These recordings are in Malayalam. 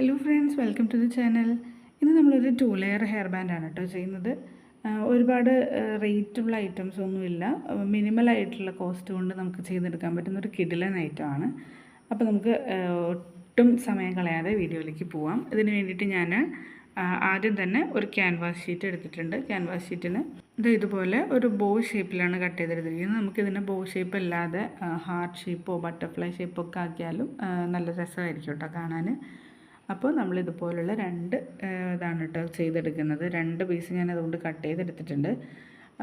Hello friends welcome to the channel ഇന്ന് നമ്മളൊരു ടു ലെയർ ഹെയർ ബാൻഡാണ് കേട്ടോ ചെയ്യുന്നത്. ഒരുപാട് റേറ്റുള്ള ഐറ്റംസ് ഒന്നുമില്ല. മിനിമൽ ആയിട്ടുള്ള കോസ്റ്റ് കൊണ്ട് നമുക്ക് ചെയ്തെടുക്കാൻ പറ്റുന്ന ഒരു കിഡിലൻ ഐറ്റമാണ് അപ്പോൾ നമുക്ക് ഒട്ടും സമയം കളയാതെ വീഡിയോയിലേക്ക് പോവാം. ഇതിന് വേണ്ടിയിട്ട് ഞാൻ ആദ്യം തന്നെ ഒരു ക്യാൻവാസ് ഷീറ്റ് എടുത്തിട്ടുണ്ട്. ക്യാൻവാസ് ഷീറ്റിന് ഇത് ഇതുപോലെ ഒരു ബോ ഷേപ്പിലാണ് കട്ട് ചെയ്തെടുത്തിരിക്കുന്നത്. നമുക്കിതിന് ബോ ഷേപ്പ് അല്ലാതെ ഹാർട്ട് ഷേപ്പോ ബട്ടർഫ്ലൈ ഷേപ്പോ ഒക്കെ ആക്കിയാലും നല്ല രസമായിരിക്കും കേട്ടോ കാണാൻ അപ്പോൾ നമ്മൾ ഇതുപോലുള്ള രണ്ട് ഇതാണ് കേട്ടോ ചെയ്തെടുക്കുന്നത്. രണ്ട് പീസ് ഞാൻ അതുകൊണ്ട് കട്ട് ചെയ്തെടുത്തിട്ടുണ്ട്.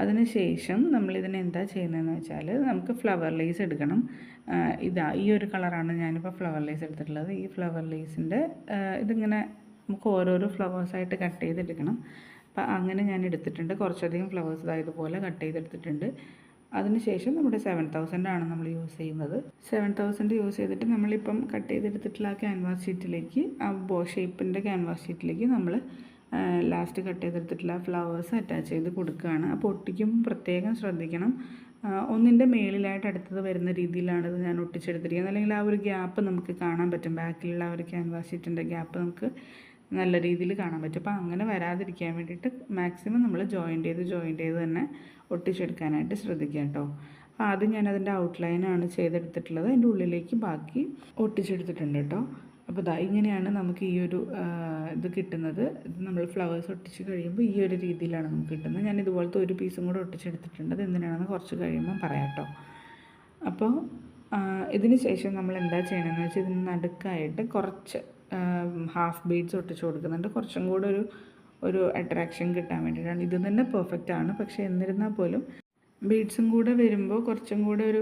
അതിന് ശേഷം നമ്മളിതിനെന്താ ചെയ്യുന്നതെന്ന് വെച്ചാൽ നമുക്ക് ഫ്ലവർ ലേസ് എടുക്കണം. ഇതാ ഈ ഒരു കളറാണ് ഞാനിപ്പോൾ ഫ്ലവർ ലേസ് എടുത്തിട്ടുള്ളത്. ഈ ഫ്ലവർ ലേസിന്റെ ഇതിങ്ങനെ നമുക്ക് ഓരോരോ ഫ്ലവേഴ്സായിട്ട് കട്ട് ചെയ്തെടുക്കണം. അപ്പോൾ അങ്ങനെ ഞാൻ എടുത്തിട്ടുണ്ട്. കുറച്ചധികം ഫ്ലവേഴ്സ് ഇതായതുപോലെ കട്ട് ചെയ്തെടുത്തിട്ടുണ്ട്. അതിനുശേഷം നമ്മുടെ സെവൻ ആണ് നമ്മൾ യൂസ് ചെയ്യുന്നത്. സെവൻ തൗസൻഡ് യൂസ് ചെയ്തിട്ട് നമ്മളിപ്പം കട്ട് ചെയ്തെടുത്തിട്ടുള്ള ആ ക്യാൻവാസ് ഷീറ്റിലേക്ക് ആ ബോ ഷേപ്പിന്റെ ക്യാൻവാസ് ഷീറ്റിലേക്ക് നമ്മൾ ലാസ്റ്റ് കട്ട് ചെയ്തെടുത്തിട്ടുള്ള ഫ്ലവേഴ്സ് അറ്റാച്ച് ചെയ്ത് കൊടുക്കുകയാണ്. അപ്പോൾ ഒട്ടിക്കുമ്പോൾ പ്രത്യേകം ശ്രദ്ധിക്കണം. ഒന്നിന്റെ മേളിലായിട്ട് അടുത്തത് വരുന്ന രീതിയിലാണ് ഇത് ഞാൻ ഒട്ടിച്ചെടുത്തിരിക്കുന്നത്. അല്ലെങ്കിൽ ആ ഒരു ഗ്യാപ്പ് നമുക്ക് കാണാൻ പറ്റും. ബാക്കിലുള്ള ആ ഒരു ക്യാൻവാസ് ഷീറ്റിന്റെ ഗ്യാപ്പ് നമുക്ക് നല്ല രീതിയിൽ കാണാൻ പറ്റും. അപ്പോൾ അങ്ങനെ വരാതിരിക്കാൻ വേണ്ടിയിട്ട് മാക്സിമം നമ്മൾ ജോയിന്റ് ചെയ്ത് ജോയിന്റ് ചെയ്ത് തന്നെ ഒട്ടിച്ചെടുക്കാനായിട്ട് ശ്രദ്ധിക്കുക കേട്ടോ. അപ്പോൾ ആദ്യം ഞാനതിന്റെ ഔട്ട്ലൈനാണ് ചെയ്തെടുത്തിട്ടുള്ളത്. അതിന്റെ ഉള്ളിലേക്ക് ബാക്കി ഒട്ടിച്ചെടുത്തിട്ടുണ്ട് കേട്ടോ. അപ്പോൾ ഇതാ ഇങ്ങനെയാണ് നമുക്ക് ഈ ഒരു ഇത് കിട്ടുന്നത്. ഇത് നമ്മൾ ഫ്ലവേഴ്സ് ഒട്ടിച്ച് കഴിയുമ്പോൾ ഈ ഒരു രീതിയിലാണ് നമുക്ക് കിട്ടുന്നത്. ഞാൻ ഇതുപോലത്തെ ഒരു പീസും കൂടെ ഒട്ടിച്ചെടുത്തിട്ടുണ്ട്. അത് എന്തിനാണെന്ന് കുറച്ച് കഴിയുമ്പോൾ പറയാം കേട്ടോ. അപ്പോൾ ഇതിന് ശേഷം നമ്മൾ എന്താ ചെയ്യണമെന്ന് വെച്ചാൽ ഇതിന് നടുക്കായിട്ട് കുറച്ച് ഹാഫ് ബീഡ്സ് ഒട്ടിച്ച് കൊടുക്കുന്നുണ്ട്. കുറച്ചും കൂടെ ഒരു ഒരു അട്രാക്ഷൻ കിട്ടാൻ വേണ്ടിയിട്ടാണ്. ഇത് തന്നെ പെർഫെക്റ്റ് ആണ്. പക്ഷേ എന്നിരുന്നാൽ പോലും ബീഡ്സും കൂടെ വരുമ്പോൾ കുറച്ചും കൂടെ ഒരു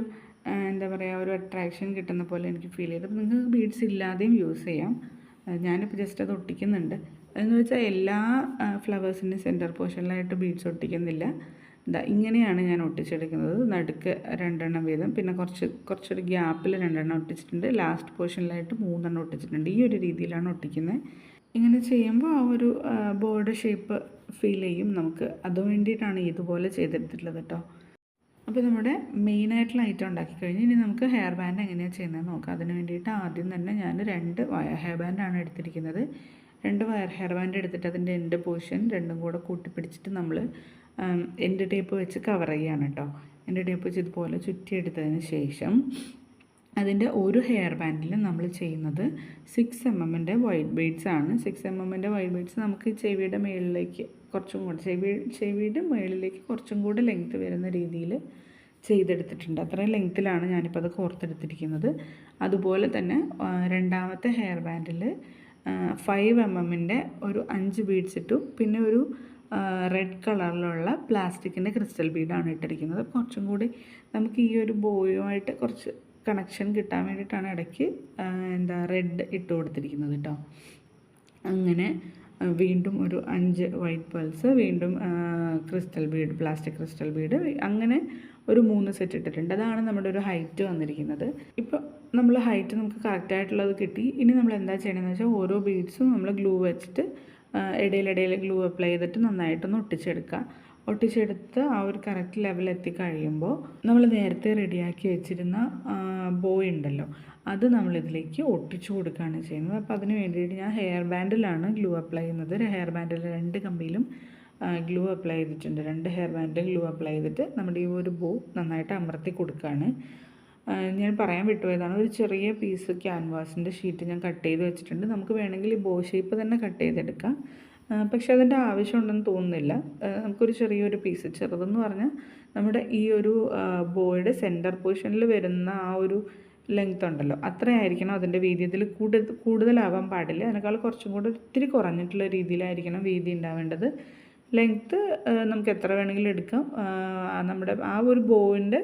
എന്താ പറയുക ഒരു അട്രാക്ഷൻ കിട്ടുന്ന പോലെ എനിക്ക് ഫീൽ ചെയ്തു. അപ്പോൾ നിങ്ങൾക്ക് ബീഡ്സ് ഇല്ലാതെയും യൂസ് ചെയ്യാം. ഞാനിപ്പോൾ ജസ്റ്റ് അത് ഒട്ടിക്കുന്നുണ്ട്. അതെന്ന് വെച്ചാൽ എല്ലാ ഫ്ലവേഴ്സിന്റെ സെന്റർ പോർഷനിലായിട്ട് ബീഡ്സ് ഒട്ടിക്കുന്നില്ല. ഇതാ ഇങ്ങനെയാണ് ഞാൻ ഒട്ടിച്ചെടുക്കുന്നത്. നടുക്ക് രണ്ടെണ്ണം വീതം. പിന്നെ കുറച്ച് കുറച്ചൊരു ഗ്യാപ്പിൽ രണ്ടെണ്ണം ഒട്ടിച്ചിട്ടുണ്ട്. ലാസ്റ്റ് പോർഷനിലായിട്ട് മൂന്നെണ്ണം ഒട്ടിച്ചിട്ടുണ്ട്. ഈ ഒരു രീതിയിലാണ് ഒട്ടിക്കുന്നത്. ഇങ്ങനെ ചെയ്യുമ്പോൾ ആ ഒരു ബോർഡ് ഷേപ്പ് ഫീൽ ചെയ്യും നമുക്ക്. അത് വേണ്ടിയിട്ടാണ് ഇതുപോലെ ചെയ്തെടുത്തിട്ടുള്ളത് കേട്ടോ. അപ്പോൾ നമ്മുടെ മെയിനായിട്ടുള്ള ഐറ്റം ഉണ്ടാക്കി കഴിഞ്ഞ് ഇനി നമുക്ക് ഹെയർ ബാൻഡ് എങ്ങനെയാണ് ചെയ്യുന്നത് നോക്കാം. അതിന് വേണ്ടിയിട്ട് ആദ്യം തന്നെ ഞാൻ രണ്ട് വയർ ഹെയർ ബാൻഡാണ് എടുത്തിരിക്കുന്നത്. രണ്ട് വയർ ഹെയർ ബാൻഡ് എടുത്തിട്ട് അതിന്റെ എന്റെ പോർഷൻ രണ്ടും കൂടെ കൂട്ടിപ്പിടിച്ചിട്ട് നമ്മൾ എൻഡ് ടേപ്പ് വെച്ച് കവർ ചെയ്യാണ് കേട്ടോ എന്റെ ടേപ്പ് വെച്ച് ഇതുപോലെ ചുറ്റിയെടുത്തതിന് ശേഷം അതിന്റെ ഒരു ഹെയർ ബാൻഡിൽ നമ്മൾ ചെയ്യുന്നത് സിക്സ് എം എമ്മിന്റെ വൈറ്റ് ബീഡ്സ് ആണ്. സിക്സ് എം എമ്മിന്റെ വൈറ്റ് ബീഡ്സ് നമുക്ക് ചെവിയുടെ മുകളിലേക്ക് കുറച്ചും കൂടെ ചെവി ചെവിയുടെ മുകളിലേക്ക് കുറച്ചും കൂടെ ലെങ്ത്ത് വരുന്ന രീതിയിൽ ചെയ്തെടുത്തിട്ടുണ്ട്. അത്രയും ലെങ്ത്തിലാണ് ഞാനിപ്പോൾ അത് കോർത്തെടുത്തിരിക്കുന്നത്. അതുപോലെ തന്നെ രണ്ടാമത്തെ ഹെയർ ബാൻഡിൽ ഫൈവ് എം എമ്മിന്റെ ഒരു അഞ്ച് ബീഡ്സ് ഇട്ടു. പിന്നെ ഒരു റെഡ് കളറിലുള്ള പ്ലാസ്റ്റിക്കിന്റെ ക്രിസ്റ്റൽ ബീഡാണ് ഇട്ടിരിക്കുന്നത്. കുറച്ചും കൂടി നമുക്ക് ഈ ഒരു ബോയുമായിട്ട് കുറച്ച് കണക്ഷൻ കിട്ടാൻ വേണ്ടിയിട്ടാണ് ഇടയ്ക്ക് എന്താ റെഡ് ഇട്ട് കൊടുത്തിരിക്കുന്നത് കേട്ടോ അങ്ങനെ വീണ്ടും ഒരു അഞ്ച് വൈറ്റ് പേൾസ് വീണ്ടും crystal bead plastic crystal bead അങ്ങനെ ഒരു മൂന്ന് സെറ്റ് ഇട്ടിട്ടുണ്ട്. അതാണ് നമ്മുടെ ഒരു ഹൈറ്റ് വന്നിരിക്കുന്നത്. ഇപ്പോൾ നമ്മൾ ഹൈറ്റ് നമുക്ക് കറക്റ്റായിട്ടുള്ളത് കിട്ടി. ഇനി നമ്മൾ എന്താ ചെയ്യണമെന്ന് വെച്ചാൽ ഓരോ ബീഡ്സും നമ്മൾ ഗ്ലൂ വെച്ചിട്ട് ഇടയിലിടയിൽ ഗ്ലൂ അപ്ലൈ ചെയ്തിട്ട് നന്നായിട്ടൊന്ന് ഒട്ടിച്ചെടുക്കുക ഒട്ടിച്ചെടുത്ത് ആ ഒരു കറക്റ്റ് ലെവൽ എത്തിക്കഴിയുമ്പോൾ നമ്മൾ നേരത്തെ റെഡിയാക്കി വെച്ചിരുന്ന ബോയ് ഉണ്ടല്ലോ അത് നമ്മളിതിലേക്ക് ഒട്ടിച്ചു കൊടുക്കുകയാണ് ചെയ്യുന്നത്. അപ്പോൾ അതിന് വേണ്ടിയിട്ട് ഞാൻ ഹെയർ ബാൻഡിലാണ് ഗ്ലൂ അപ്ലൈ ചെയ്യുന്നത്. ഹെയർ ബാൻഡിൽ രണ്ട് കമ്പിയിലും ഗ്ലൂ അപ്ലൈ ചെയ്തിട്ടുണ്ട്. രണ്ട് ഹെയർ ബാൻഡിൽ ഗ്ലൂ അപ്ലൈ ചെയ്തിട്ട് നമ്മുടെ ഈ ഒരു ബോ നന്നായിട്ട് അമർത്തി കൊടുക്കുകയാണ്. ഞാൻ പറയാൻ വിട്ടുപോയതാണ്. ഒരു ചെറിയ പീസ് ക്യാൻവാസിന്റെ ഷീറ്റ് ഞാൻ കട്ട് ചെയ്ത് വെച്ചിട്ടുണ്ട്. നമുക്ക് വേണമെങ്കിൽ ഈ ബോ ഷേപ്പ് തന്നെ കട്ട് ചെയ്തെടുക്കാം. പക്ഷെ അതിന്റെ ആവശ്യമുണ്ടെന്ന് തോന്നുന്നില്ല. നമുക്കൊരു ചെറിയൊരു പീസ് ചെറുതെന്ന് പറഞ്ഞാൽ നമ്മുടെ ഈ ഒരു ബോയുടെ സെന്റർ പൊസിഷനിൽ വരുന്ന ആ ഒരു ലെങ്ത് ഉണ്ടല്ലോ. അത്രയായിരിക്കണം അതിന്റെ വീതി അതിൽ കൂടുതൽ കൂടുതലാവാൻ പാടില്ല. അതിനേക്കാൾ കുറച്ചും കൂടെ ഒത്തിരി കുറഞ്ഞിട്ടുള്ള രീതിയിലായിരിക്കണം വീതി ഉണ്ടാവേണ്ടത്. ലെങ്ത്ത് നമുക്ക് എത്ര വേണമെങ്കിലും എടുക്കാം. നമ്മുടെ ആ ഒരു ബോവിന്റെ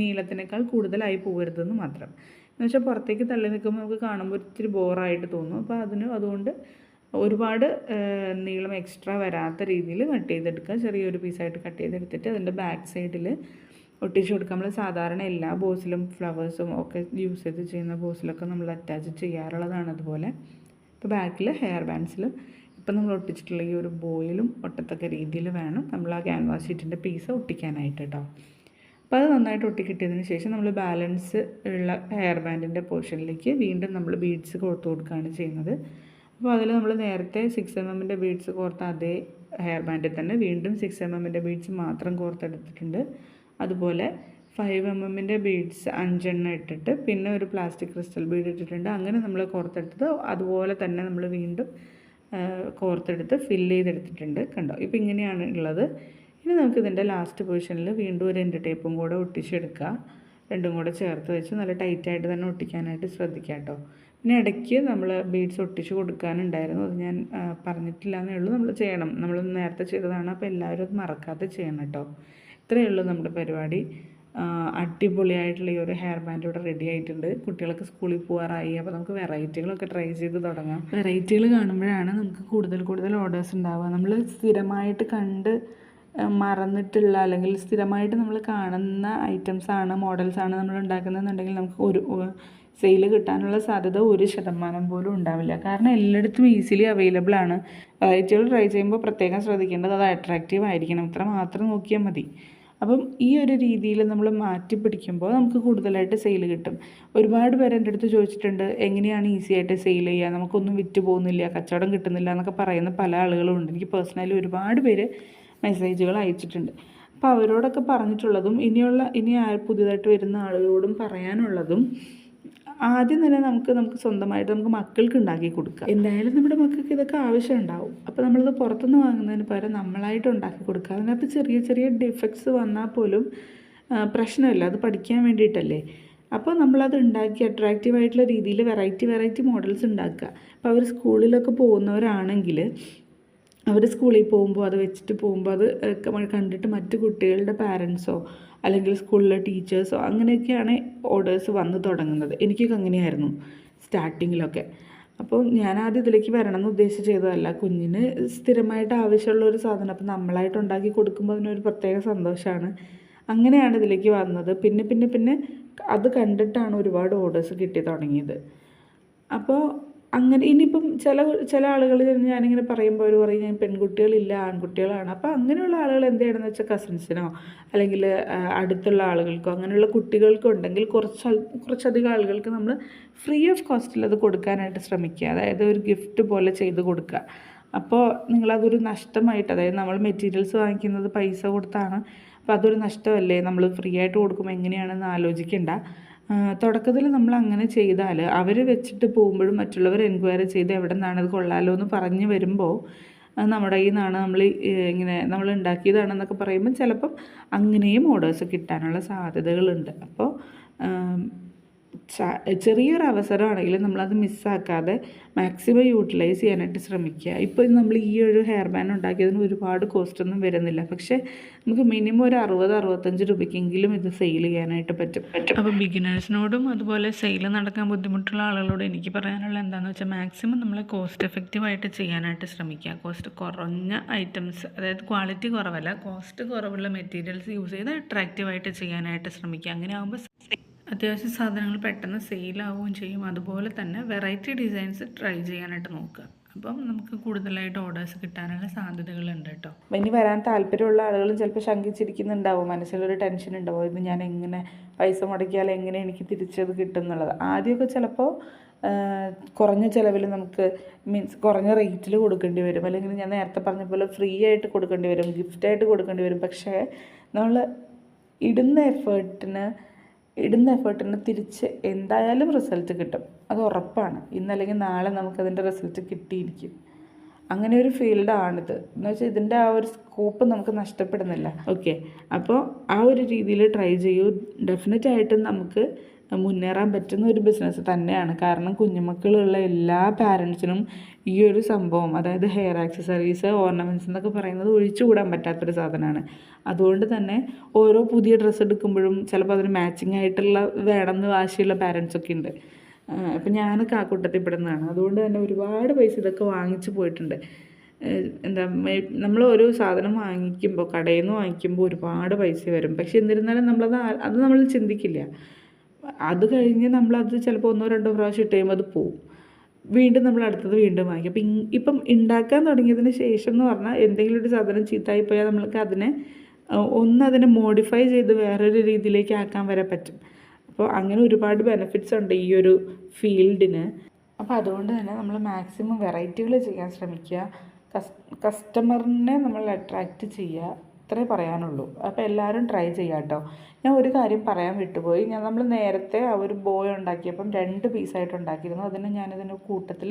നീളത്തിനേക്കാൾ കൂടുതലായി പോകരുതെന്ന് മാത്രം. എന്ന് വെച്ചാൽ പുറത്തേക്ക് തള്ളി നിൽക്കുമ്പോൾ നമുക്ക് കാണുമ്പോൾ ഒത്തിരി ബോറായിട്ട് തോന്നും. അപ്പോൾ അതിന് അതുകൊണ്ട് ഒരുപാട് നീളം എക്സ്ട്രാ വരാത്ത രീതിയിൽ കട്ട് ചെയ്തെടുക്കുക. ചെറിയൊരു പീസായിട്ട് കട്ട് ചെയ്തെടുത്തിട്ട് അതിന്റെ ബാക്ക് സൈഡിൽ ഒട്ടിച്ച് കൊടുക്കുക. നമ്മൾ സാധാരണ എല്ലാ ബോസിലും ഫ്ലവേഴ്സും ഒക്കെ യൂസ് ചെയ്ത് ചെയ്യുന്ന ബോസിലൊക്കെ നമ്മൾ അറ്റാച്ച് ചെയ്യാറുള്ളതാണ് അതുപോലെ. ഇപ്പോൾ ബാക്കിൽ ഹെയർ ബാൻഡ്സിൽ ഇപ്പം നമ്മൾ ഒട്ടിച്ചിട്ടുള്ള ഈ ഒരു ബോയിലും ഒട്ടത്തക്ക രീതിയിൽ വേണം നമ്മൾ ആ ക്യാൻവാസ് ഷീറ്റിന്റെ പീസ് ഒട്ടിക്കാനായിട്ട് കേട്ടോ അപ്പോൾ അത് നന്നായിട്ട് ഒട്ടിക്കിട്ടിയതിന് ശേഷം നമ്മൾ ബാലൻസ് ഉള്ള ഹെയർ ബാൻഡിന്റെ പോർഷനിലേക്ക് വീണ്ടും നമ്മൾ ബീഡ്സ് കോർത്ത് കൊടുക്കുകയാണ് ചെയ്യുന്നത്. അപ്പോൾ അതിൽ നമ്മൾ നേരത്തെ സിക്സ് എം എമ്മിന്റെ ബീഡ്സ് കോർത്ത അതേ ഹെയർ ബാൻഡിൽ തന്നെ വീണ്ടും സിക്സ് എം എമ്മിന്റെ ബീഡ്സ് മാത്രം കോർത്തെടുത്തിട്ടുണ്ട്. അതുപോലെ ഫൈവ് എം എമ്മിന്റെ ബീഡ്സ് അഞ്ചെണ്ണം ഇട്ടിട്ട് പിന്നെ ഒരു പ്ലാസ്റ്റിക് ക്രിസ്റ്റൽ ബീഡ് ഇട്ടിട്ടുണ്ട്. അങ്ങനെ നമ്മൾ കോർത്തെടുത്തത് അതുപോലെ തന്നെ നമ്മൾ വീണ്ടും കോർത്തെടുത്ത് ഫില്ല് ചെയ്തെടുത്തിട്ടുണ്ട്. കണ്ടോ? ഇപ്പോൾ ഇങ്ങനെയാണ് ഉള്ളത്. ഇനി നമുക്ക് ഇതിന്റെ ലാസ്റ്റ് പൊസിഷനിൽ വീണ്ടും ഒരു എന്റെ ടേപ്പും കൂടെ ഒട്ടിച്ചെടുക്കുക രണ്ടും കൂടെ ചേർത്ത് വെച്ച് നല്ല ടൈറ്റായിട്ട് തന്നെ ഒട്ടിക്കാനായിട്ട് ശ്രദ്ധിക്കുക കേട്ടോ. പിന്നെ ഇടയ്ക്ക് നമ്മൾ ബീഡ്സ് ഒട്ടിച്ച് കൊടുക്കാനുണ്ടായിരുന്നു. അത് ഞാൻ പറഞ്ഞിട്ടില്ല എന്നേ ഉള്ളൂ. നമ്മൾ ചെയ്യണം. നമ്മൾ നേരത്തെ ചെയ്തതാണ്. അപ്പോൾ എല്ലാവരും അത് മറക്കാതെ ചെയ്യണം കേട്ടോ. ഇത്രയേ ഉള്ളൂ നമ്മുടെ പരിപാടി. അടിപൊളിയായിട്ടുള്ള ഈ ഒരു ഹെയർ ബാൻഡ് ഇവിടെ റെഡി ആയിട്ടുണ്ട്. കുട്ടികളൊക്കെ സ്കൂളിൽ പോകാറായി അപ്പോൾ നമുക്ക് വെറൈറ്റികളൊക്കെ ട്രൈ ചെയ്ത് തുടങ്ങാം. വെറൈറ്റികൾ കാണുമ്പോഴാണ് നമുക്ക് കൂടുതൽ കൂടുതൽ ഓർഡേഴ്സ് ഉണ്ടാവുക. നമ്മൾ സ്ഥിരമായിട്ട് കണ്ട് മറന്നിട്ടുള്ള അല്ലെങ്കിൽ സ്ഥിരമായിട്ട് നമ്മൾ കാണുന്ന ഐറ്റംസ് ആണ് മോഡൽസ് ആണ് നമ്മൾ ഉണ്ടാക്കുന്നതെന്നുണ്ടെങ്കിൽ നമുക്ക് ഒരു സെയിൽ കിട്ടാനുള്ള സാധ്യത ഒരു ശതമാനം പോലും ഉണ്ടാവില്ല. കാരണം എല്ലായിടത്തും ഈസിലി അവൈലബിൾ ആണ്. വെറൈറ്റികൾ ട്രൈ ചെയ്യുമ്പോൾ പ്രത്യേകം ശ്രദ്ധിക്കേണ്ടത് അത് അട്രാക്റ്റീവ് ആയിരിക്കണം. ഇത്ര മാത്രം നോക്കിയാൽ മതി. അപ്പം ഈ ഒരു രീതിയിൽ നമ്മൾ മാറ്റി പിടിക്കുമ്പോൾ നമുക്ക് കൂടുതലായിട്ട് സെയിൽ കിട്ടും. ഒരുപാട് പേര് എന്റെ അടുത്ത് ചോദിച്ചിട്ടുണ്ട് എങ്ങനെയാണ് ഈസി ആയിട്ട് സെയിൽ ചെയ്യുക? നമുക്കൊന്നും വിറ്റ് പോകുന്നില്ല കച്ചവടം കിട്ടുന്നില്ല എന്നൊക്കെ പറയുന്ന പല ആളുകളും ഉണ്ട്. എനിക്ക് പേഴ്സണലി ഒരുപാട് പേര് മെസ്സേജുകൾ അയച്ചിട്ടുണ്ട്. അപ്പോൾ അവരോടൊക്കെ പറഞ്ഞിട്ടുള്ളതും ഇനിയുള്ള ഇനി പുതിയതായിട്ട് വരുന്ന ആളുകളോടും പറയാനുള്ളതും ആദ്യം തന്നെ നമുക്ക് നമുക്ക് സ്വന്തമായിട്ട് നമുക്ക് മക്കൾക്ക് ഉണ്ടാക്കി കൊടുക്കാം. എന്തായാലും നമ്മുടെ മക്കൾക്ക് ഇതൊക്കെ ആവശ്യം ഉണ്ടാവും. അപ്പോൾ നമ്മളിത് പുറത്തുനിന്ന് വാങ്ങുന്നതിന് പകരം നമ്മളായിട്ട് ഉണ്ടാക്കി കൊടുക്കുക. അതിനകത്ത് ചെറിയ ചെറിയ ഡിഫക്ട്സ് വന്നാൽ പോലും പ്രശ്നമില്ല. അത് പഠിക്കാൻ വേണ്ടിയിട്ടല്ലേ. അപ്പോൾ നമ്മളത് ഉണ്ടാക്കി അട്രാക്റ്റീവ് ആയിട്ടുള്ള രീതിയിൽ വെറൈറ്റി വെറൈറ്റി മോഡൽസ് ഉണ്ടാക്കുക. അപ്പോൾ അവർ സ്കൂളിലൊക്കെ പോകുന്നവരാണെങ്കിൽ അവർ സ്കൂളിൽ പോകുമ്പോൾ അത് വെച്ചിട്ട് പോകുമ്പോൾ അത് കണ്ടിട്ട് മറ്റു കുട്ടികളുടെ പാരൻസോ അല്ലെങ്കിൽ സ്കൂളിലെ ടീച്ചേഴ്സോ അങ്ങനെയൊക്കെയാണ് ഓർഡേഴ്സ് വന്ന് തുടങ്ങുന്നത്. എനിക്കൊക്കെ അങ്ങനെയായിരുന്നു സ്റ്റാർട്ടിങ്ങിലൊക്കെ. അപ്പോൾ ഞാൻ ആദ്യം ഇതിലേക്ക് വരണം എന്ന് ഉദ്ദേശിച്ച് ചെയ്തതല്ല. കുഞ്ഞിന് സ്ഥിരമായിട്ട് ആവശ്യമുള്ള ഒരു സാധനം അപ്പോൾ നമ്മളായിട്ട് ഉണ്ടാക്കി കൊടുക്കുമ്പോൾ അതിനൊരു പ്രത്യേക സന്തോഷമാണ് അങ്ങനെയാണ് ഇതിലേക്ക് വന്നത്. പിന്നെ പിന്നെ പിന്നെ അത് കണ്ടിട്ടാണ് ഒരുപാട് ഓർഡേഴ്സ് കിട്ടി തുടങ്ങിയത്. അപ്പോൾ അങ്ങനെ ഇനിയിപ്പം ചില ചില ആളുകൾ ഞാനിങ്ങനെ പറയുമ്പോൾ അവർ പറയും ഞാൻ പെൺകുട്ടികളില്ല ആൺകുട്ടികളാണ്. അപ്പോൾ അങ്ങനെയുള്ള ആളുകൾ എന്ത് ചെയ്യണമെന്ന് വെച്ചാൽ കസിൻസിനോ അല്ലെങ്കിൽ അടുത്തുള്ള ആളുകൾക്കോ അങ്ങനെയുള്ള കുട്ടികൾക്കോ ഉണ്ടെങ്കിൽ കുറച്ച് കുറച്ചധികം ആളുകൾക്ക് നമ്മൾ ഫ്രീ ഓഫ് കോസ്റ്റിൽ അത് കൊടുക്കാനായിട്ട് ശ്രമിക്കുക. അതായത് ഒരു ഗിഫ്റ്റ് പോലെ ചെയ്ത് കൊടുക്കുക. അപ്പോൾ നിങ്ങളതൊരു നഷ്ടമായിട്ട് അതായത് നമ്മൾ മെറ്റീരിയൽസ് വാങ്ങിക്കുന്നത് പൈസ കൊടുത്താണ്. അപ്പോൾ അതൊരു നഷ്ടമല്ലേ? നമ്മൾ ഫ്രീ ആയിട്ട് കൊടുക്കുമ്പോൾ എങ്ങനെയാണെന്ന് ആലോചിക്കേണ്ട. തുടക്കത്തിൽ നമ്മൾ അങ്ങനെ ചെയ്താൽ അവർ വെച്ചിട്ട് പോകുമ്പോഴും മറ്റുള്ളവർ എൻക്വയറി ചെയ്ത് എവിടെ നിന്നാണ് ഇത് കൊള്ളാലോ എന്ന് പറഞ്ഞ് വരുമ്പോൾ നമ്മുടെ കയ്യിൽ നിന്നാണ് നമ്മൾ ഇങ്ങനെ നമ്മൾ ഉണ്ടാക്കിയതാണെന്നൊക്കെ പറയുമ്പോൾ ചിലപ്പം അങ്ങനെയും ഓർഡേഴ്സ് കിട്ടാനുള്ള സാധ്യതകളുണ്ട്. അപ്പോൾ ചെറിയൊരു അവസരമാണെങ്കിലും നമ്മളത് മിസ്സാക്കാതെ മാക്സിമം യൂട്ടിലൈസ് ചെയ്യാനായിട്ട് ശ്രമിക്കുക. ഇപ്പോൾ നമ്മൾ ഈ ഒരു ഹെയർ ബാൻഡ് ഉണ്ടാക്കിയതിന് ഒരുപാട് കോസ്റ്റ് ഒന്നും വരുന്നില്ല. പക്ഷേ നമുക്ക് മിനിമം ഒരു അറുപത് അറുപത്തഞ്ച് രൂപയ്ക്കെങ്കിലും ഇത് സെയിൽ ചെയ്യാനായിട്ട് പറ്റും. പറ്റും. അപ്പോൾ ബിഗിനേഴ്സിനോടും അതുപോലെ സെയിൽ നടക്കാൻ ബുദ്ധിമുട്ടുള്ള ആളുകളോട് എനിക്ക് പറയാനുള്ള എന്താണെന്ന് വെച്ചാൽ മാക്സിമം നമ്മൾ കോസ്റ്റ് എഫക്റ്റീവായിട്ട് ചെയ്യാനായിട്ട് ശ്രമിക്കുക. കോസ്റ്റ് കുറഞ്ഞ ഐറ്റംസ് അതായത് ക്വാളിറ്റി കുറവല്ല കോസ്റ്റ് കുറവുള്ള മെറ്റീരിയൽസ് യൂസ് ചെയ്ത് അട്രാക്റ്റീവായിട്ട് ചെയ്യാനായിട്ട് ശ്രമിക്കുക. അങ്ങനെ ആകുമ്പോൾ അത്യാവശ്യം സാധനങ്ങൾ പെട്ടെന്ന് സെയിലാവുകയും ചെയ്യും. അതുപോലെ തന്നെ വെറൈറ്റി ഡിസൈൻസ് ട്രൈ ചെയ്യാനായിട്ട് നോക്കുക. അപ്പം നമുക്ക് കൂടുതലായിട്ട് ഓർഡേഴ്സ് കിട്ടാനുള്ള സാധ്യതകളുണ്ട് കേട്ടോ. ഇനി വരാൻ താല്പര്യമുള്ള ആളുകളും ചിലപ്പോൾ ശങ്കിച്ചിരിക്കുന്നുണ്ടാവും. മനസ്സിലൊരു ടെൻഷൻ ഉണ്ടാവും. ഇത് ഞാൻ എങ്ങനെ പൈസ മുടക്കിയാൽ എങ്ങനെ എനിക്ക് തിരിച്ചത് കിട്ടും എന്നുള്ളത്. ആദ്യമൊക്കെ ചിലപ്പോൾ കുറഞ്ഞ ചിലവിൽ നമുക്ക് മീൻസ് കുറഞ്ഞ റേറ്റിൽ കൊടുക്കേണ്ടി വരും. അല്ലെങ്കിൽ ഞാൻ നേരത്തെ പറഞ്ഞ പോലെ ഫ്രീ ആയിട്ട് കൊടുക്കേണ്ടി വരും ഗിഫ്റ്റായിട്ട് കൊടുക്കേണ്ടി വരും. പക്ഷേ നമ്മൾ ഇടുന്ന എഫേർട്ടിന് ഇടുന്ന എഫേർട്ടിന് തിരിച്ച് എന്തായാലും റിസൾട്ട് കിട്ടും. അത് ഉറപ്പാണ്. ഇന്നല്ലെങ്കിൽ നാളെ നമുക്കതിന്റെ റിസൾട്ട് കിട്ടിയിരിക്കും. അങ്ങനെ ഒരു ഫീൽഡാണിത് എന്ന് വെച്ചാൽ ഇതിന്റെ ആ ഒരു സ്കോപ്പ് നമുക്ക് നഷ്ടപ്പെടുന്നില്ല. ഓക്കെ അപ്പോൾ ആ ഒരു രീതിയിൽ ട്രൈ ചെയ്യൂ. ഡെഫിനറ്റായിട്ടും നമുക്ക് മുന്നേറാൻ പറ്റുന്ന ഒരു ബിസിനസ് തന്നെയാണ്. കാരണം കുഞ്ഞുമക്കളുള്ള എല്ലാ പാരൻസിനും ഈ ഒരു സംഭവം അതായത് ഹെയർ ആക്സസറീസ് ഓർണമെന്റ്സ് എന്നൊക്കെ പറയുന്നത് ഒഴിച്ചുകൂടാൻ പറ്റാത്തൊരു സാധനമാണ്. അതുകൊണ്ട് തന്നെ ഓരോ പുതിയ ഡ്രസ്സ് എടുക്കുമ്പോഴും ചിലപ്പോൾ അതിന് മാച്ചിങ് ആയിട്ടുള്ള വേണമെന്ന് വാശിയുള്ള പാരൻസൊക്കെ ഉണ്ട്. അപ്പം ഞാനൊക്കെ ആ കൂട്ടത്തിൽ പെടുന്നതാണ്. അതുകൊണ്ട് തന്നെ ഒരുപാട് പൈസ ഇതൊക്കെ വാങ്ങിച്ചു പോയിട്ടുണ്ട്. എന്താ നമ്മൾ ഒരു സാധനം വാങ്ങിക്കുമ്പോൾ കടയിൽ നിന്ന് വാങ്ങിക്കുമ്പോൾ ഒരുപാട് പൈസ വരും. പക്ഷെ എന്നിരുന്നാലും നമ്മളത് അത് നമ്മൾ ചിന്തിക്കില്ല. അത് കഴിഞ്ഞ് നമ്മളത് ചിലപ്പോൾ ഒന്നോ രണ്ടോ പ്രാവശ്യം ഇട്ട് കഴിയുമ്പോൾ അത് പോവും. വീണ്ടും നമ്മൾ അടുത്തത് വീണ്ടും വാങ്ങിക്കും. അപ്പം ഇപ്പം ഉണ്ടാക്കാൻ തുടങ്ങിയതിന് ശേഷം എന്ന് പറഞ്ഞാൽ എന്തെങ്കിലും ഒരു സാധനം ചീത്തായി പോയാൽ നമ്മൾക്ക് അതിനെ ഒന്ന് അതിനെ മോഡിഫൈ ചെയ്ത് വേറൊരു രീതിയിലേക്ക് ആക്കാൻ വരെ പറ്റും. അപ്പോൾ അങ്ങനെ ഒരുപാട് ബെനിഫിറ്റ്സ് ഉണ്ട് ഈ ഒരു ഫീൽഡിന് അപ്പോൾ അതുകൊണ്ട് തന്നെ നമ്മൾ മാക്സിമം വെറൈറ്റികൾ ചെയ്യാൻ ശ്രമിക്കുക. കസ് കസ്റ്റമറിനെ നമ്മൾ അട്രാക്റ്റ് ചെയ്യുക. ഇത്രേ പറയാനുള്ളൂ. അപ്പോൾ എല്ലാവരും ട്രൈ ചെയ്യാം കേട്ടോ ഞാൻ ഒരു കാര്യം പറയാൻ വിട്ടുപോയി. ഞാൻ നമ്മൾ നേരത്തെ ആ ഒരു ബോയ് ഉണ്ടാക്കിയപ്പം രണ്ട് പീസായിട്ട് ഉണ്ടാക്കിയിരുന്നു. അതിന് ഞാനിതിന്റെ കൂട്ടത്തിൽ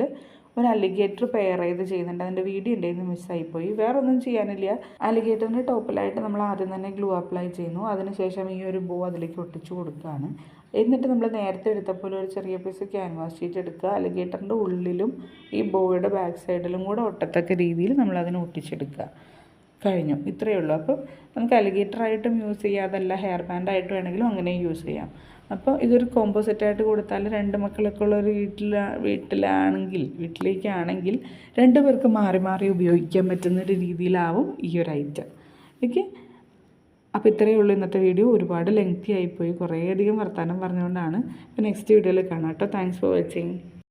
ഒരു അലിഗേറ്റർ പെയർ ചെയ്ത് ചെയ്യുന്നുണ്ട്. അതിന്റെ വീഡിയോ എന്റെ നിന്ന് മിസ്സായിപ്പോയി വേറെ ഒന്നും ചെയ്യാനില്ല. അലിഗേറ്ററിന്റെ ടോപ്പിലായിട്ട് നമ്മൾ ആദ്യം തന്നെ ഗ്ലൂ അപ്ലൈ ചെയ്യുന്നു. അതിനുശേഷം ഈ ഒരു ബോ അതിലേക്ക് ഒട്ടിച്ചു കൊടുക്കുകയാണ്. എന്നിട്ട് നമ്മൾ നേരത്തെ എടുത്ത പോലെ ഒരു ചെറിയ പീസ് ക്യാൻവാസ് ഷീറ്റ് എടുക്കുക. അലിഗേറ്ററിന്റെ ഉള്ളിലും ഈ ബോയുടെ ബാക്ക് സൈഡിലും കൂടെ ഒട്ടത്തക്ക രീതിയിൽ നമ്മൾ അതിനെ ഒട്ടിച്ചെടുക്കുക. കഴിഞ്ഞു. ഇത്രയേ ഉള്ളൂ. അപ്പോൾ നമുക്ക് അലിഗേറ്റർ ആയിട്ടും യൂസ് ചെയ്യാം. അതല്ല ഹെയർ ബാൻഡ് ആയിട്ട് വേണമെങ്കിലും അങ്ങനെ യൂസ് ചെയ്യാം. അപ്പോൾ ഇതൊരു കോമ്പോസിറ്റ് ആയിട്ട് കൊടുത്താൽ രണ്ട് മക്കളൊക്കെ ഉള്ള ഒരു വീട്ടിൽ വീട്ടിലാണെങ്കിൽ വീട്ടിലേക്കാണെങ്കിൽ രണ്ട് പേർക്ക് മാറി മാറി ഉപയോഗിക്കാൻ പറ്റുന്ന ഒരു രീതിയിലാവും ഈ ഒരു ഐറ്റം. ഓക്കെ? അപ്പോൾ ഇത്രയേ ഉള്ളൂ ഇന്നത്തെ വീഡിയോ. ഒരുപാട് ലെങ്തി ആയിപ്പോയി കുറേയധികം വർത്തമാനം പറഞ്ഞുകൊണ്ടാണ്. അപ്പോൾ നെക്സ്റ്റ് വീഡിയോയിൽ കാണാം കേട്ടോ. Thanks for watching